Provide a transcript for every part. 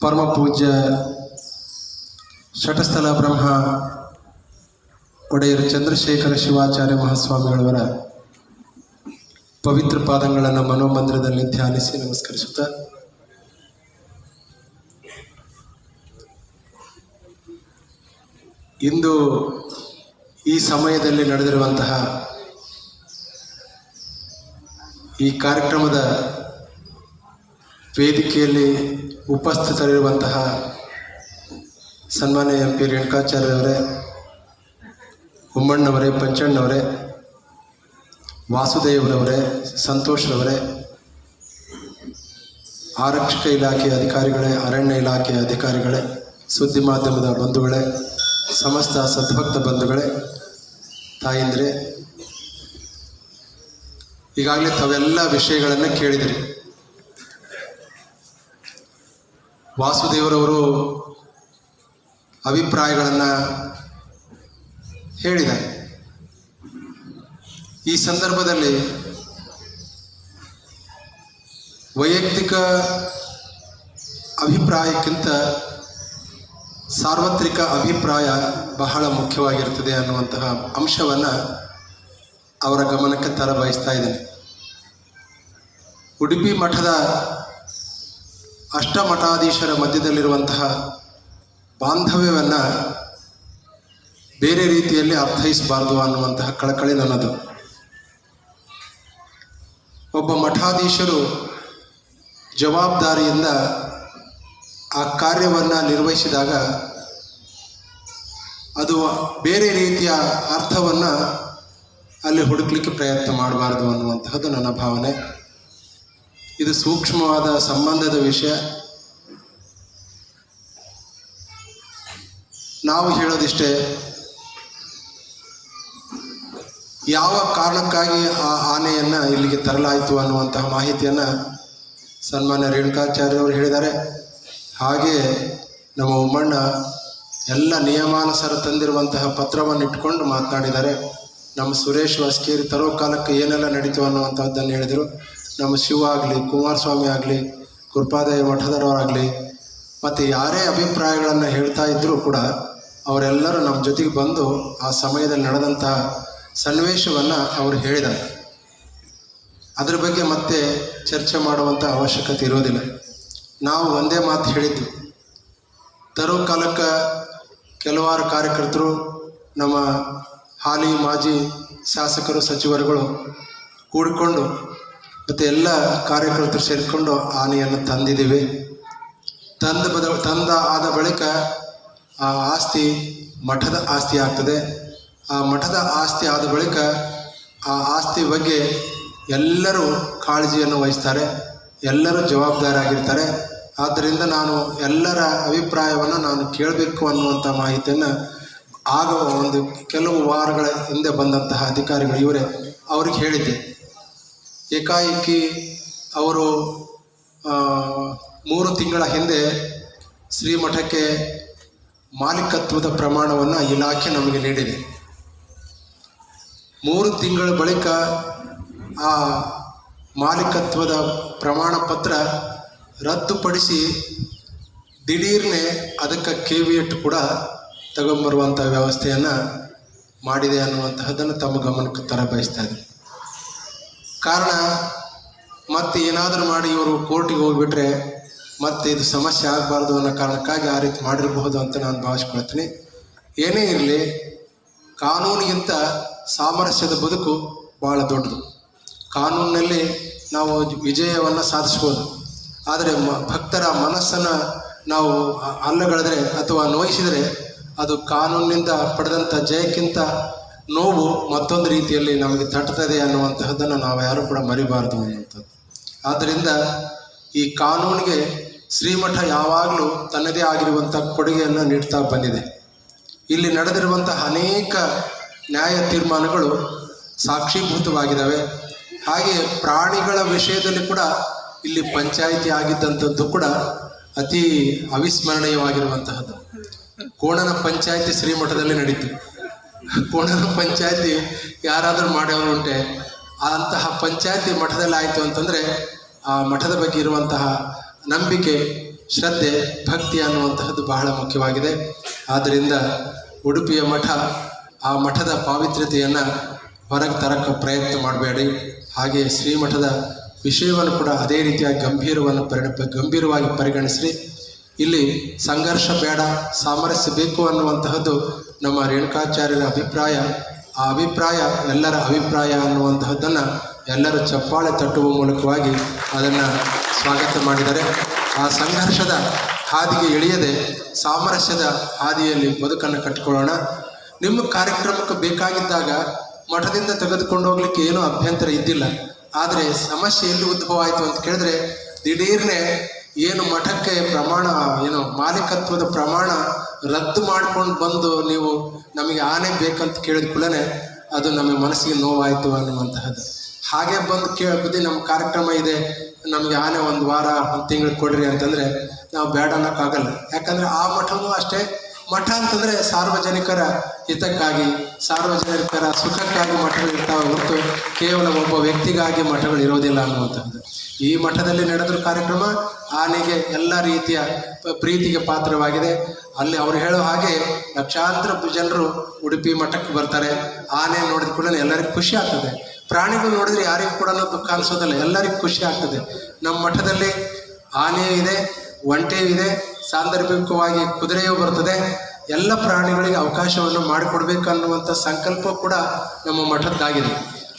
ಪರಮ ಪೂಜ್ಯ ಶಟಸ್ಥಲ ಬ್ರಹ್ಮ ಒಡೆಯರು ಚಂದ್ರಶೇಖರ ಶಿವಾಚಾರ್ಯ ಮಹಾಸ್ವಾಮಿಗಳವರ ಪವಿತ್ರ ಪಾದಗಳನ್ನು ಮನೋಮಂದಿರದಲ್ಲಿ ಧ್ಯಾನಿಸಿ ನಮಸ್ಕರಿಸುತ್ತಾ. ಇಂದು ಈ ಸಮಯದಲ್ಲಿ ನಡೆದಿರುವಂತಹ ಈ ಕಾರ್ಯಕ್ರಮದ ವೇದಿಕೆಯಲ್ಲಿ ಉಪಸ್ಥಿತರಿರುವಂತಹ ಸನ್ಮಾನ್ಯ ಎಂ ಪಿ ರೇಣುಕಾಚಾರ್ಯವರೇ ಉಮ್ಮಣ್ಣವರೇ, ಪಂಚಣ್ಣವರೇ, ವಾಸುದೇವರವರೇ, ಸಂತೋಷ್ರವರೇ, ಆರಕ್ಷಕ ಇಲಾಖೆಯ ಅಧಿಕಾರಿಗಳೇ, ಅರಣ್ಯ ಇಲಾಖೆಯ ಅಧಿಕಾರಿಗಳೇ, ಸುದ್ದಿ ಮಾಧ್ಯಮದ ಬಂಧುಗಳೇ, ಸಮಸ್ತ ಸದ್ಭಕ್ತ ಬಂಧುಗಳೇ, ತಾಯಂದ್ರೆ, ಈಗಾಗಲೇ ತಾವೆಲ್ಲ ವಿಷಯಗಳನ್ನು ಕೇಳಿದಿರಿ. ವಾಸುದೇವರವರು ಅಭಿಪ್ರಾಯಗಳನ್ನು ಹೇಳಿದ್ದಾರೆ. ಈ ಸಂದರ್ಭದಲ್ಲಿ ವೈಯಕ್ತಿಕ ಅಭಿಪ್ರಾಯಕ್ಕಿಂತ ಸಾರ್ವತ್ರಿಕ ಅಭಿಪ್ರಾಯ ಬಹಳ ಮುಖ್ಯವಾಗಿರ್ತದೆ ಅನ್ನುವಂತಹ ಅಂಶವನ್ನು ಅವರ ಗಮನಕ್ಕೆ ತರ ಬಯಸ್ತಾ ಇದ್ದೇನೆ. ಉಡುಪಿ ಮಠದ ಅಷ್ಟಮಠಾಧೀಶರ ಮಧ್ಯದಲ್ಲಿರುವಂತಹ ಬಾಂಧವ್ಯವನ್ನು ಬೇರೆ ರೀತಿಯಲ್ಲಿ ಅರ್ಥೈಸಬಾರದು ಅನ್ನುವಂತಹ ಕಳಕಳಿ ನನ್ನದು. ಒಬ್ಬ ಮಠಾಧೀಶರು ಜವಾಬ್ದಾರಿಯಿಂದ ಆ ಕಾರ್ಯವನ್ನು ನಿರ್ವಹಿಸಿದಾಗ ಅದು ಬೇರೆ ರೀತಿಯ ಅರ್ಥವನ್ನು ಅಲ್ಲಿ ಹುಡುಕ್ಲಿಕ್ಕೆ ಪ್ರಯತ್ನ ಮಾಡಬಾರ್ದು ಅನ್ನುವಂತಹದ್ದು ನನ್ನ ಭಾವನೆ. ಇದು ಸೂಕ್ಷ್ಮವಾದ ಸಂಬಂಧದ ವಿಷಯ. ನಾವು ಹೇಳೋದಿಷ್ಟೇ, ಯಾವ ಕಾರಣಕ್ಕಾಗಿ ಆ ಆನೆಯನ್ನು ಇಲ್ಲಿಗೆ ತರಲಾಯಿತು ಅನ್ನುವಂತಹ ಮಾಹಿತಿಯನ್ನು ಸನ್ಮಾನ್ಯ ರೇಣುಕಾಚಾರ್ಯವರು ಹೇಳಿದ್ದಾರೆ. ಹಾಗೆ ನಮ್ಮ ಉಮ್ಮಣ್ಣ ಎಲ್ಲ ನಿಯಮಾನುಸಾರ ತಂದಿರುವಂತಹ ಪತ್ರವನ್ನು ಇಟ್ಕೊಂಡು ಮಾತನಾಡಿದ್ದಾರೆ. ನಮ್ಮ ಸುರೇಶ್ ವಾಸ್ಕೇರಿ ತರೋ ಕಾಲಕ್ಕೆ ಏನೆಲ್ಲ ನಡೀತು ಅನ್ನುವಂಥದ್ದನ್ನು ಹೇಳಿದರು. ನಮ್ಮ ಶಿವ ಆಗಲಿ ಕುಮಾರಸ್ವಾಮಿ ಆಗಲಿ, ಕೃಪಾದೇವಿ ಮಠದವರಾಗಲಿ ಮತ್ತು ಯಾರೇ ಅಭಿಪ್ರಾಯಗಳನ್ನು ಹೇಳ್ತಾ ಇದ್ದರೂ ಕೂಡ ಅವರೆಲ್ಲರೂ ನಮ್ಮ ಜೊತೆಗೆ ಬಂದು ಆ ಸಮಯದಲ್ಲಿ ನಡೆದಂತಹ ಸನ್ನಿವೇಶವನ್ನು ಅವರು ಹೇಳಿದ್ದಾರೆ. ಅದ್ರ ಬಗ್ಗೆ ಮತ್ತೆ ಚರ್ಚೆ ಮಾಡುವಂಥ ಅವಶ್ಯಕತೆ ಇರೋದಿಲ್ಲ. ನಾವು ಒಂದೇ ಮಾತು ಹೇಳಿದ್ವಿ ತರೋ ಕಾಲಕ್ಕೆ ಕೆಲವಾರು ಕಾರ್ಯಕರ್ತರು, ನಮ್ಮ ಹಾಲಿ ಮಾಜಿ ಶಾಸಕರು, ಸಚಿವರುಗಳು ಕೂಡಿಕೊಂಡು ಮತ್ತು ಎಲ್ಲ ಕಾರ್ಯಕರ್ತರು ಸೇರಿಕೊಂಡು ಆನೆಯನ್ನು ತಂದಿದ್ದೀವಿ. ತಂದ ಬದ ತಂದ ಆದ ಬಳಿಕ ಆ ಆಸ್ತಿ ಮಠದ ಆಸ್ತಿ ಆಗ್ತದೆ. ಆ ಮಠದ ಆಸ್ತಿ ಆದ ಬಳಿಕ ಆ ಆಸ್ತಿ ಬಗ್ಗೆ ಎಲ್ಲರೂ ಕಾಳಜಿಯನ್ನು ವಹಿಸ್ತಾರೆ. ಎಲ್ಲರೂ ಜವಾಬ್ದಾರಿಯಾಗಿರ್ತಾರೆ ಆದ್ದರಿಂದ ನಾನು ಎಲ್ಲರ ಅಭಿಪ್ರಾಯವನ್ನು ನಾನು ಕೇಳಬೇಕು ಅನ್ನುವಂಥ ಮಾಹಿತಿಯನ್ನು ಆಗ ಒಂದು ಕೆಲವು ವಾರಗಳ ಹಿಂದೆ ಬಂದಂತಹ ಅಧಿಕಾರಿಗಳು ಇವರೇ ಅವ್ರಿಗೆ ಹೇಳಿದ್ದೆ. ಏಕಾಏಕಿ ಅವರು ಮೂರು ತಿಂಗಳ ಹಿಂದೆ ಶ್ರೀಮಠಕ್ಕೆ ಮಾಲೀಕತ್ವದ ಪ್ರಮಾಣವನ್ನು ಇಲಾಖೆ ನಮಗೆ ನೀಡಿದೆ. ಮೂರು ತಿಂಗಳ ಬಳಿಕ ಆ ಮಾಲೀಕತ್ವದ ಪ್ರಮಾಣ ಪತ್ರ ರದ್ದುಪಡಿಸಿ ದಿಢೀರ್ನೆ ಅದಕ್ಕೆ ಕೆ ವಿ ಎಟ್ ಕೂಡ ತಗೊಂಬರುವಂಥ ವ್ಯವಸ್ಥೆಯನ್ನು ಮಾಡಿದೆ ಅನ್ನುವಂತಹದ್ದನ್ನು ತಮ್ಮ ಗಮನಕ್ಕೆ ತರ ಬಯಸ್ತಾ ಕಾರಣ, ಮತ್ತೆ ಏನಾದರೂ ಮಾಡಿ ಇವರು ಕೋರ್ಟಿಗೆ ಹೋಗಿಬಿಟ್ರೆ ಮತ್ತೆ ಇದು ಸಮಸ್ಯೆ ಆಗಬಾರ್ದು ಅನ್ನೋ ಕಾರಣಕ್ಕಾಗಿ ಆ ರೀತಿ ಮಾಡಿರಬಹುದು ಅಂತ ನಾನು ಭಾವಿಸ್ಕೊಳ್ತೀನಿ. ಏನೇ ಇರಲಿ, ಕಾನೂನಿಗಿಂತ ಸಾಮರಸ್ಯದ ಬದುಕು ಭಾಳ ದೊಡ್ಡದು. ಕಾನೂನಿನಲ್ಲಿ ನಾವು ವಿಜಯವನ್ನು ಸಾಧಿಸ್ಬೋದು. ಆದರೆ ಮ, ಭಕ್ತರ ಮನಸ್ಸನ್ನು ನಾವು ಅಲ್ಲಗಳೆದ್ರೆ ಅಥವಾ ನೋಯಿಸಿದರೆ ಅದು ಕಾನೂನಿನಿಂದ ಪಡೆದಂಥ ಜಯಕ್ಕಿಂತ ನೋವು ಮತ್ತೊಂದು ರೀತಿಯಲ್ಲಿ ನಮಗೆ ತಟ್ಟುತ್ತದೆ ಅನ್ನುವಂತಹದ್ದನ್ನು ನಾವು ಯಾರೂ ಕೂಡ ಮರಿಬಾರದು ಅನ್ನುವಂಥದ್ದು. ಆದ್ದರಿಂದ ಈ ಕಾನೂನಿಗೆ ಶ್ರೀಮಠ ಯಾವಾಗಲೂ ತನ್ನದೇ ಆಗಿರುವಂಥ ಕೊಡುಗೆಯನ್ನು ನೀಡ್ತಾ ಬಂದಿದೆ. ಇಲ್ಲಿ ನಡೆದಿರುವಂತಹ ಅನೇಕ ನ್ಯಾಯ ತೀರ್ಮಾನಗಳು ಸಾಕ್ಷೀಭೂತವಾಗಿದ್ದಾವೆ. ಹಾಗೆ ಪ್ರಾಣಿಗಳ ವಿಷಯದಲ್ಲಿ ಕೂಡ ಇಲ್ಲಿ ಪಂಚಾಯಿತಿ ಆಗಿದ್ದಂಥದ್ದು ಕೂಡ ಅತಿ ಅವಿಸ್ಮರಣೀಯವಾಗಿರುವಂತಹದ್ದು. ಕೋಣನ ಪಂಚಾಯಿತಿ ಶ್ರೀಮಠದಲ್ಲಿ ನಡೀತು ಕೋಣನ ಪಂಚಾಯತಿ ಯಾರಾದರೂ ಮಾಡೋರು ಉಂಟೆ ಅಂತಹ ಪಂಚಾಯತಿ ಮಠದಲ್ಲಿ ಆಯಿತು ಅಂತಂದರೆ ಆ ಮಠದ ಬಗ್ಗೆ ಇರುವಂತಹ ನಂಬಿಕೆ, ಶ್ರದ್ಧೆ, ಭಕ್ತಿ ಅನ್ನುವಂತಹದ್ದು ಬಹಳ ಮುಖ್ಯವಾಗಿದೆ. ಆದ್ದರಿಂದ ಉಡುಪಿಯ ಮಠ ಆ ಮಠದ ಪಾವಿತ್ರ್ಯತೆಯನ್ನು ಹೊರಗೆ ತರಕ್ಕೆ ಪ್ರಯತ್ನ ಮಾಡಬೇಡಿ. ಹಾಗೆ ಶ್ರೀಮಠದ ವಿಷಯವನ್ನು ಕೂಡ ಅದೇ ರೀತಿಯ ಗಂಭೀರವನ್ನು ಪರಿಣ ಗಂಭೀರವಾಗಿ ಪರಿಗಣಿಸ್ರಿ. ಇಲ್ಲಿ ಸಂಘರ್ಷ ಬೇಡ, ಸಾಮರಸ್ಯ ಬೇಕು ಅನ್ನುವಂತಹದ್ದು ನಮ್ಮ ರೇಣುಕಾಚಾರ್ಯರ ಅಭಿಪ್ರಾಯ, ಆ ಅಭಿಪ್ರಾಯ ಎಲ್ಲರ ಅಭಿಪ್ರಾಯ ಅನ್ನುವಂತಹದ್ದನ್ನು ಎಲ್ಲರೂ ಚಪ್ಪಾಳೆ ತಟ್ಟುವ ಮೂಲಕವಾಗಿ ಅದನ್ನು ಸ್ವಾಗತ ಮಾಡಿದ್ದಾರೆ ಆ ಸಂಘರ್ಷದ ಹಾದಿಗೆ ಇಳಿಯದೆ ಸಾಮರಸ್ಯದ ಹಾದಿಯಲ್ಲಿ ಬದುಕನ್ನು ಕಟ್ಟಿಕೊಳ್ಳೋಣ ನಿಮ್ಮ ಕಾರ್ಯಕ್ರಮಕ್ಕೆ ಬೇಕಾಗಿದ್ದಾಗ ಮಠದಿಂದ ತೆಗೆದುಕೊಂಡು ಹೋಗ್ಲಿಕ್ಕೆ ಏನೂ ಅಭ್ಯಂತರ ಇದ್ದಿಲ್ಲ. ಆದರೆ ಸಮಸ್ಯೆ ಎಲ್ಲಿ ಉದ್ಭವ ಆಯಿತು ಅಂತ ಕೇಳಿದ್ರೆ, ದಿಢೀರ್ನೆ ಏನು ಮಠಕ್ಕೆ ಪ್ರಮಾಣ, ಏನು ಮಾಲೀಕತ್ವದ ಪ್ರಮಾಣ ರದ್ದು ಮಾಡ್ಕೊಂಡು ಬಂದು ನೀವು ನಮಗೆ ಆನೆ ಬೇಕಂತ ಕೇಳಿದ ಕೂಡಲೇ ಅದು ನಮ್ಮ ಮನಸ್ಸಿಗೆ ನೋವಾಯಿತು ಅನ್ನುವಂತಹದ್ದು. ಹಾಗೆ ಬಂದು ಕೇಳಿ ನಮ್ಮ ಕಾರ್ಯಕ್ರಮ ಇದೆ, ನಮಗೆ ಆನೆ ಒಂದು ವಾರ, ಒಂದು ತಿಂಗಳು ಕೊಡ್ರಿ ಅಂತಂದರೆ ನಾವು ಬೇಡ ಅನ್ನೋಕ್ಕಾಗಲ್ಲ ಯಾಕಂದರೆ ಆ ಮಠವೂ ಅಷ್ಟೇ. ಮಠ ಅಂತಂದರೆ ಸಾರ್ವಜನಿಕರ ಹಿತಕ್ಕಾಗಿ, ಸಾರ್ವಜನಿಕರ ಸುಖಕ್ಕಾಗಿ ಮಠಗಳು ಇರ್ತಾವೆ ಹೊರತು ಕೇವಲ ಒಬ್ಬ ವ್ಯಕ್ತಿಗಾಗಿ ಮಠಗಳು ಇರೋದಿಲ್ಲ ಅನ್ನುವಂಥದ್ದು. ಈ ಮಠದಲ್ಲಿ ನಡೆದ್ರ ಕಾರ್ಯಕ್ರಮ ಆನೆಗೆ ಎಲ್ಲ ರೀತಿಯ ಪ್ರೀತಿಗೆ ಪಾತ್ರವಾಗಿದೆ. ಅಲ್ಲಿ ಅವರು ಹೇಳೋ ಹಾಗೆ ಲಕ್ಷಾಂತರ ಜನರು ಉಡುಪಿ ಮಠಕ್ಕೆ ಬರ್ತಾರೆ. ಆನೆ ನೋಡಿದ ಕೂಡಲೇ ಎಲ್ಲರಿಗೂ ಖುಷಿ ಆಗ್ತದೆ. ಪ್ರಾಣಿಗಳು ನೋಡಿದ್ರೆ ಯಾರಿಗೂ ಕೂಡ ದುಃಖ ಅನಿಸೋದಿಲ್ಲ. ಎಲ್ಲರಿಗೂ ಖುಷಿ ಆಗ್ತದೆ. ನಮ್ಮ ಮಠದಲ್ಲಿ ಆನೆ ಇದೆ, ಒಂಟೆಯೂ ಇದೆ. ಸಾಂದರ್ಭಿಕವಾಗಿ ಕುದುರೆಯೂ ಬರ್ತದೆ ಎಲ್ಲ ಪ್ರಾಣಿಗಳಿಗೆ ಅವಕಾಶವನ್ನು ಮಾಡಿಕೊಡ್ಬೇಕನ್ನುವಂಥ ಸಂಕಲ್ಪ ಕೂಡ ನಮ್ಮ ಮಠದ್ದಾಗಿದೆ.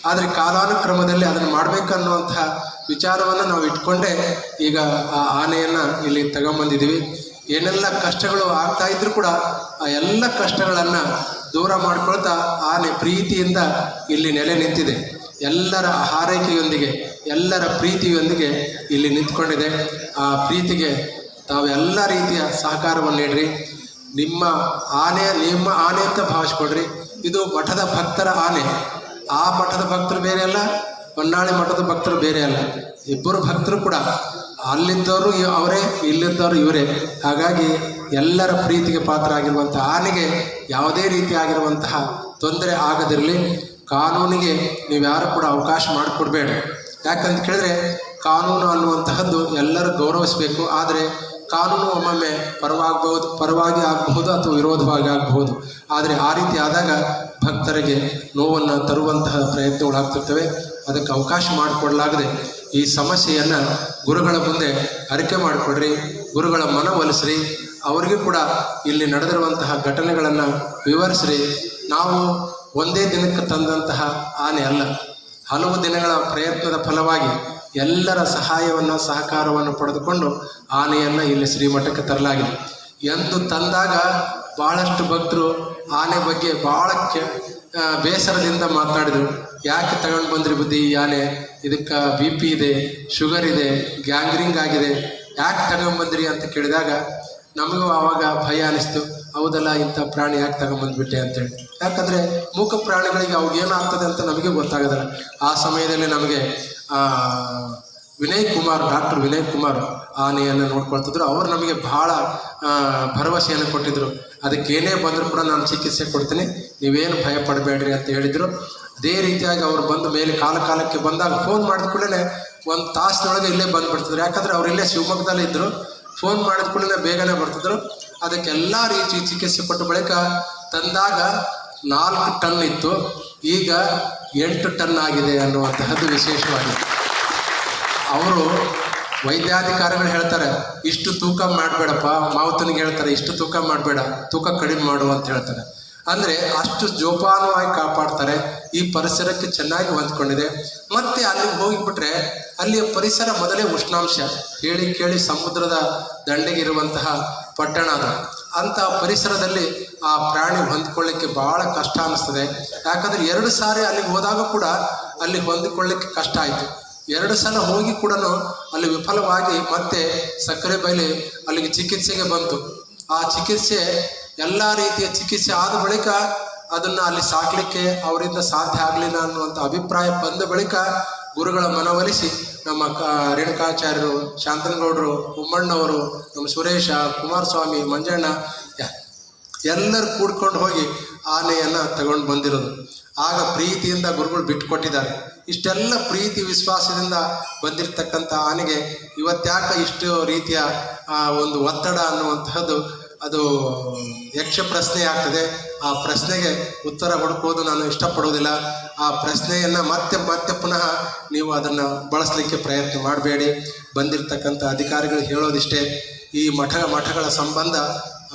ಆದರೆ ಕಾಲಾನುಕ್ರಮದಲ್ಲಿ ಅದನ್ನು ಮಾಡಬೇಕನ್ನುವಂತಹ ವಿಚಾರವನ್ನು ನಾವು ಇಟ್ಕೊಂಡೇ ಈಗ ಆ ಆನೆಯನ್ನು ಇಲ್ಲಿ ತಗೊಂಬಂದಿದ್ದೀವಿ. ಏನೆಲ್ಲ ಕಷ್ಟಗಳು ಆಗ್ತಾ ಇದ್ರೂ ಕೂಡ ಆ ಎಲ್ಲ ಕಷ್ಟಗಳನ್ನು ದೂರ ಮಾಡ್ಕೊಳ್ತಾ ಆನೆ ಪ್ರೀತಿಯಿಂದ ಇಲ್ಲಿ ನೆಲೆ ನಿಂತಿದೆ. ಎಲ್ಲರ ಹಾರೈಕೆಯೊಂದಿಗೆ ಎಲ್ಲರ ಪ್ರೀತಿಯೊಂದಿಗೆ ಇಲ್ಲಿ ನಿಂತ್ಕೊಂಡಿದೆ. ಆ ಪ್ರೀತಿಗೆ ತಾವೆಲ್ಲ ರೀತಿಯ ಸಹಕಾರವನ್ನು ನೀಡ್ರಿ. ನಿಮ್ಮ ಆನೆ ನಿಮ್ಮ ಆನೆ ಅಂತ ಭಾವಿಸ್ಕೊಡ್ರಿ ಇದು ಮಠದ ಭಕ್ತರ ಆನೆ. ಆ ಮಠದ ಭಕ್ತರು ಬೇರೆ ಅಲ್ಲ ಹೊನ್ನಾಳಿ ಮಠದ ಭಕ್ತರು ಬೇರೆ ಅಲ್ಲ ಇಬ್ಬರು ಭಕ್ತರು ಕೂಡ ಅಲ್ಲಿದ್ದವರು ಅವರೇ, ಇಲ್ಲಿದ್ದವರು ಇವರೇ. ಹಾಗಾಗಿ ಎಲ್ಲರ ಪ್ರೀತಿಗೆ ಪಾತ್ರ ಆಗಿರುವಂತಹ ಆನೆಗೆ ಯಾವುದೇ ರೀತಿಯಾಗಿರುವಂತಹ ತೊಂದರೆ ಆಗದಿರಲಿ. ಕಾನೂನಿಗೆ ನೀವು ಯಾರು ಕೂಡ ಅವಕಾಶ ಮಾಡಿಕೊಡ್ಬೇಡಿ. ಯಾಕಂತ ಕೇಳಿದ್ರೆ ಕಾನೂನು ಅನ್ನುವಂತಹದ್ದು ಎಲ್ಲರೂ ಗೌರವಿಸಬೇಕು. ಆದರೆ ಕಾನೂನು ಒಮ್ಮೊಮ್ಮೆ ಪರವಾಗಬಹುದು ಪರವಾಗಿ ಆಗಬಹುದು ಅಥವಾ ವಿರೋಧವಾಗಿ ಆಗಬಹುದು. ಆದರೆ ಆ ರೀತಿ ಆದಾಗ ಭಕ್ತರಿಗೆ ನೋವನ್ನು ತರುವಂತಹ ಪ್ರಯತ್ನಗಳಾಗ್ತಿರ್ತವೆ ಅದಕ್ಕೆ ಅವಕಾಶ ಮಾಡಿಕೊಡಲಾಗದೆ ಈ ಸಮಸ್ಯೆಯನ್ನು ಗುರುಗಳ ಮುಂದೆ ಅರಿಕೆ ಮಾಡಿಕೊಡ್ರಿ, ಗುರುಗಳ ಮನವೊಲಿಸ್ರಿ ಅವರಿಗೂ ಕೂಡ ಇಲ್ಲಿ ನಡೆದಿರುವಂತಹ ಘಟನೆಗಳನ್ನು ವಿವರಿಸ್ರಿ. ನಾವು ಒಂದೇ ದಿನಕ್ಕೆ ತಂದಂತಹ ಆನೆ ಅಲ್ಲ, ಹಲವು ದಿನಗಳ ಪ್ರಯತ್ನದ ಫಲವಾಗಿ ಎಲ್ಲರ ಸಹಾಯವನ್ನು ಸಹಕಾರವನ್ನು ಪಡೆದುಕೊಂಡು ಆನೆಯನ್ನು ಇಲ್ಲಿ ಶ್ರೀಮಠಕ್ಕೆ ತರಲಾಗಿದೆ. ಎಂದು ತಂದಾಗ ಭಾಳಷ್ಟು ಭಕ್ತರು ಆನೆ ಬಗ್ಗೆ ಭಾಳ ಬೇಸರದಿಂದ ಮಾತನಾಡಿದರು ಯಾಕೆ ತಗೊಂಡು ಬಂದ್ರಿ ಬುದ್ಧಿ ಈ ಆನೆ? ಇದಕ್ಕೆ ಬಿ ಪಿ ಇದೆ, ಶುಗರ್ ಇದೆ, ಗ್ಯಾಂಗ್ರಿಂಗ್ ಆಗಿದೆ. ಯಾಕೆ ತಗೊಂಬಂದ್ರಿ ಅಂತ ಕೇಳಿದಾಗ ನಮಗೂ ಆವಾಗ ಭಯ ಅನಿಸ್ತು. ಹೌದಲ್ಲ, ಇಂಥ ಪ್ರಾಣಿ ಯಾಕೆ ತಗೊಂಬಂದ್ಬಿಟ್ಟೆ ಅಂತೇಳಿ. ಯಾಕಂದರೆ ಮೂಕ ಪ್ರಾಣಿಗಳಿಗೆ ಆಗ್ತದೆ ಅಂತ ನಮಗೆ ಗೊತ್ತಾಗೋದಿಲ್ಲ. ಆ ಸಮಯದಲ್ಲಿ ನಮಗೆ ವಿನಯ್ ಕುಮಾರ್, ಡಾಕ್ಟರ್ ವಿನಯ್ ಕುಮಾರ್ ಆನೆಯನ್ನು ನೋಡ್ಕೊಳ್ತಿದ್ರು. ಅವರು ನಮಗೆ ಬಹಳ ಭರವಸೆಯನ್ನು ಕೊಟ್ಟಿದ್ದರು ಏನೇ ಬಂದರೂ ಕೂಡ ನಾನು ಚಿಕಿತ್ಸೆ ಕೊಡ್ತೀನಿ. ನೀವೇನು ಭಯ ಪಡಬೇಡ್ರಿ ಅಂತ ಹೇಳಿದರು. ಅದೇ ರೀತಿಯಾಗಿ ಅವರು ಬಂದು ಮೇಲೆ ಕಾಲ ಕಾಲಕ್ಕೆ ಬಂದಾಗ ಫೋನ್ ಮಾಡಿದ ಕೂಡಲೇ ಒಂದು ತಾಸಿನೊಳಗೆ ಇಲ್ಲೇ ಬಂದುಬಿಡ್ತಿದ್ರು. ಯಾಕಂದರೆ ಅವ್ರು ಇಲ್ಲೇ ಶಿವಮೊಗ್ಗದಲ್ಲೇ ಇದ್ದರು ಫೋನ್ ಮಾಡಿದ ಕೂಡಲೇ ಬೇಗನೆ ಬರ್ತಿದ್ರು. ಅದಕ್ಕೆಲ್ಲ ರೀತಿ ಚಿಕಿತ್ಸೆ ಕೊಟ್ಟ ಬಳಿಕ ತಂದಾಗ ನಾಲ್ಕು ಟನ್ ಇತ್ತು. ಈಗ ಎಂಟು ಟನ್ ಆಗಿದೆ ಅನ್ನುವಂತಹದ್ದು ವಿಶೇಷವಾಗಿದೆ. ಅವರು ವೈದ್ಯಾಧಿಕಾರಿಗಳು ಹೇಳ್ತಾರೆ, ಇಷ್ಟು ತೂಕ ಮಾಡಬೇಡಪ್ಪ, ಮಾವುತನಿಗೆ ಹೇಳ್ತಾರೆ, ಇಷ್ಟು ತೂಕ ಮಾಡಬೇಡ, ತೂಕ ಕಡಿಮೆ ಮಾಡು ಅಂತ ಹೇಳ್ತಾರೆ. ಅಂದರೆ ಅಷ್ಟು ಜೋಪಾನವಾಗಿ ಕಾಪಾಡ್ತಾರೆ, ಈ ಪರಿಸರಕ್ಕೆ ಚೆನ್ನಾಗಿ ಹೊಂದ್ಕೊಂಡಿದೆ. ಮತ್ತೆ ಅಲ್ಲಿಗೆ ಹೋಗಿಬಿಟ್ರೆ ಅಲ್ಲಿಯ ಪರಿಸರ ಮೊದಲೇ ಉಷ್ಣಾಂಶ. ಹೇಳಿ ಕೇಳಿ ಸಮುದ್ರದ ದಂಡೆಗಿರುವಂತಹ ಪಟ್ಟಣ ಅದು ಅಂಥ ಪರಿಸರದಲ್ಲಿ ಆ ಪ್ರಾಣಿ ಹೊಂದ್ಕೊಳ್ಳಿಕ್ಕೆ ಭಾಳ ಕಷ್ಟ ಅನ್ನಿಸ್ತದೆ. ಯಾಕಂದರೆ ಎರಡು ಸಾರಿ ಅಲ್ಲಿಗೆ ಹೋದಾಗ ಕೂಡ ಅಲ್ಲಿ ಹೊಂದಿಕೊಳ್ಳಿಕ್ಕೆ ಕಷ್ಟ ಆಯಿತು. ಎರಡು ಸಲ ಹೋಗಿ ಕೂಡ ಅಲ್ಲಿ ವಿಫಲವಾಗಿ ಮತ್ತೆ ಸಕ್ಕರೆ ಬೈಲಿ ಅಲ್ಲಿಗೆ ಚಿಕಿತ್ಸೆಗೆ ಬಂತು. ಆ ಚಿಕಿತ್ಸೆ ಎಲ್ಲ ರೀತಿಯ ಚಿಕಿತ್ಸೆ ಆದ ಬಳಿಕ ಅದನ್ನು ಅಲ್ಲಿ ಸಾಕಲಿಕ್ಕೆ ಅವರಿಂದ ಸಾಧ್ಯ ಆಗಲಿಲ್ಲ ಅನ್ನುವಂಥ ಅಭಿಪ್ರಾಯ ಬಂದ ಬಳಿಕ ಗುರುಗಳ ಮನವೊಲಿಸಿ ನಮ್ಮ ರೇಣುಕಾಚಾರ್ಯರು, ಶಾಂತನಗೌಡರು, ಉಮ್ಮಣ್ಣವರು, ನಮ್ಮ ಸುರೇಶ, ಕುಮಾರಸ್ವಾಮಿ, ಮಂಜಣ್ಣ ಎಲ್ಲರೂ ಕೂಡ್ಕೊಂಡು ಹೋಗಿ ಆನೆಯನ್ನು ತಗೊಂಡು ಬಂದಿರೋದು. ಆಗ ಪ್ರೀತಿಯಿಂದ ಗುರುಗಳು ಬಿಟ್ಟು ಕೊಟ್ಟಿದ್ದಾರೆ ಇಷ್ಟೆಲ್ಲ ಪ್ರೀತಿ, ವಿಶ್ವಾಸದಿಂದ ಬಂದಿರತಕ್ಕಂಥ ಆನೆಗೆ ಇವತ್ತ್ಯಾಕೆ ಇಷ್ಟು ರೀತಿಯ ಒಂದು ಒತ್ತಡ ಅನ್ನುವಂತಹದ್ದು ಅದು ಯಕ್ಷ ಪ್ರಶ್ನೆ ಆಗ್ತದೆ. ಆ ಪ್ರಶ್ನೆಗೆ ಉತ್ತರ ಹುಡುಕುವುದು ನಾನು ಇಷ್ಟಪಡುವುದಿಲ್ಲ. ಆ ಪ್ರಶ್ನೆಯನ್ನು ಮತ್ತೆ ಮತ್ತೆ ಪುನಃ ನೀವು ಅದನ್ನು ಬಳಸಲಿಕ್ಕೆ ಪ್ರಯತ್ನ ಮಾಡಬೇಡಿ. ಬಂದಿರತಕ್ಕಂಥ ಅಧಿಕಾರಿಗಳು ಹೇಳೋದಿಷ್ಟೇ, ಈ ಮಠ ಮಠಗಳ ಸಂಬಂಧ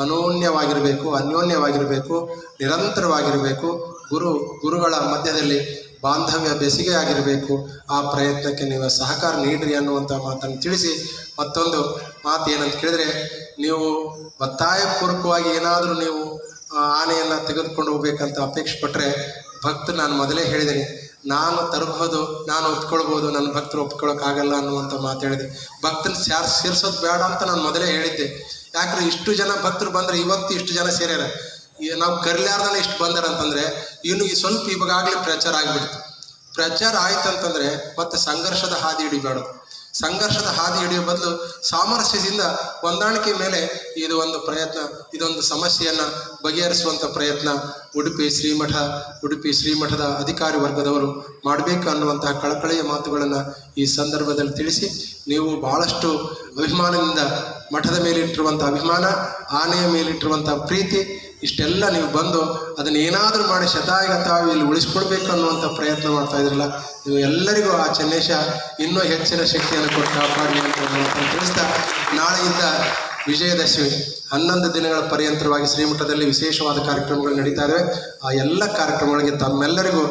ಅನೋನ್ಯವಾಗಿರಬೇಕು, ಅನ್ಯೋನ್ಯವಾಗಿರಬೇಕು, ನಿರಂತರವಾಗಿರಬೇಕು. ಗುರು, ಗುರುಗಳ ಮಧ್ಯದಲ್ಲಿ ಬಾಂಧವ್ಯ ಬೆಸಿಗೆ ಆಗಿರಬೇಕು. ಆ ಪ್ರಯತ್ನಕ್ಕೆ ನೀವು ಸಹಕಾರ ನೀಡ್ರಿ ಅನ್ನುವಂಥ ಮಾತನ್ನು ತಿಳಿಸಿ, ಮತ್ತೊಂದು ಮಾತು ಏನಂತ ಕೇಳಿದರೆ, ನೀವು ಒತ್ತಾಯಪೂರ್ವಕವಾಗಿ ಏನಾದರೂ ನೀವು ಆನೆಯನ್ನು ತೆಗೆದುಕೊಂಡು ಹೋಗ್ಬೇಕಂತ ಅಪೇಕ್ಷೆ ಪಟ್ಟರೆ ಭಕ್ತರು ನಾನು ಮೊದಲೇ ಹೇಳಿದ್ದೀನಿ, ನಾನು ತರಬಹುದು, ನಾನು ಒಪ್ಕೊಳ್ಬೋದು, ನನ್ನ ಭಕ್ತರು ಒಪ್ಕೊಳ್ಳೋಕ್ಕಾಗಲ್ಲ ಅನ್ನುವಂಥ ಮಾತು ಹೇಳಿದೆ. ಭಕ್ತನ ಸ್ಯಾರ್ ಸೇರ್ಸೋದು ಬೇಡ ಅಂತ ನಾನು ಮೊದಲೇ ಹೇಳಿದ್ದೆ. ಯಾಕಂದ್ರೆ ಇಷ್ಟು ಜನ ಭಕ್ತರು ಬಂದರೆ ಇವತ್ತು ಇಷ್ಟು ಜನ ಸೇರ್ಯಾರ. ನಾವು ಕರ್ಲಾರ್ದನೆ ಇಷ್ಟು ಬಂದಾರ ಅಂತಂದರೆ, ಇನ್ನು ಈ ಸ್ವಲ್ಪ ಇವಾಗಾಗಲೇ ಪ್ರಚಾರ ಆಗಿಬಿಡ್ತು. ಪ್ರಚಾರ ಆಯ್ತು ಅಂತಂದರೆ ಮತ್ತೆ ಸಂಘರ್ಷದ ಹಾದಿ ಹಿಡಿಬೇಡ. ಸಂಘರ್ಷದ ಹಾದಿ ಹಿಡಿಯುವ ಬದಲು ಸಾಮರಸ್ಯದಿಂದ ಹೊಂದಾಣಿಕೆ ಮೇಲೆ ಇದು ಒಂದು ಪ್ರಯತ್ನ, ಇದೊಂದು ಸಮಸ್ಯೆಯನ್ನು ಬಗೆಹರಿಸುವಂಥ ಪ್ರಯತ್ನ. ಉಡುಪಿ ಶ್ರೀಮಠ, ಉಡುಪಿ ಶ್ರೀಮಠದ ಅಧಿಕಾರಿ ವರ್ಗದವರು ಮಾಡಬೇಕು ಅನ್ನುವಂತಹ ಕಳಕಳಿಯ ಮಾತುಗಳನ್ನು ಈ ಸಂದರ್ಭದಲ್ಲಿ ತಿಳಿಸಿ, ನೀವು ಬಹಳಷ್ಟು ಅಭಿಮಾನದಿಂದ ಮಠದ ಮೇಲಿಟ್ಟಿರುವಂಥ ಅಭಿಮಾನ, ಆನೆಯ ಮೇಲಿಟ್ಟಿರುವಂಥ ಪ್ರೀತಿ ಇಷ್ಟೆಲ್ಲ ನೀವು ಬಂದು ಅದನ್ನು ಏನಾದರೂ ಮಾಡಿ ಶತಾಯಗತಾವಿ ಇಲ್ಲಿ ಉಳಿಸ್ಕೊಡ್ಬೇಕು ಅನ್ನುವಂಥ ಪ್ರಯತ್ನ ಮಾಡ್ತಾ ಇದ್ರಲ್ಲ, ನೀವು ಎಲ್ಲರಿಗೂ ಆ ಚೆನ್ನೇಶ ಇನ್ನೂ ಹೆಚ್ಚಿನ ಶಕ್ತಿಯನ್ನು ಕೊಟ್ಟು ಕಾಪಾಡಲಿ ಅಂತ ತಿಳಿಸ್ತಾ ನಾಳೆಯಿಂದ ವಿಜಯದಶಮಿ ಹನ್ನೊಂದು ದಿನಗಳ ಪರ್ಯಂತರವಾಗಿ ಶ್ರೀಮಠದಲ್ಲಿ ವಿಶೇಷವಾದ ಕಾರ್ಯಕ್ರಮಗಳು ನಡೀತಾ ಇದ್ದಾವೆ ಆ ಎಲ್ಲ ಕಾರ್ಯಕ್ರಮಗಳಿಗೆ ತಮ್ಮೆಲ್ಲರಿಗೂ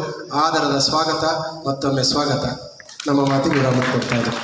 ಆಧಾರದ ಸ್ವಾಗತ, ಮತ್ತೊಮ್ಮೆ ಸ್ವಾಗತ. ನಮ್ಮ ಮಾತಿಗೆ ವಿರಾಮ ಕೊಡ್ತಾ ಇದ್ದಾರೆ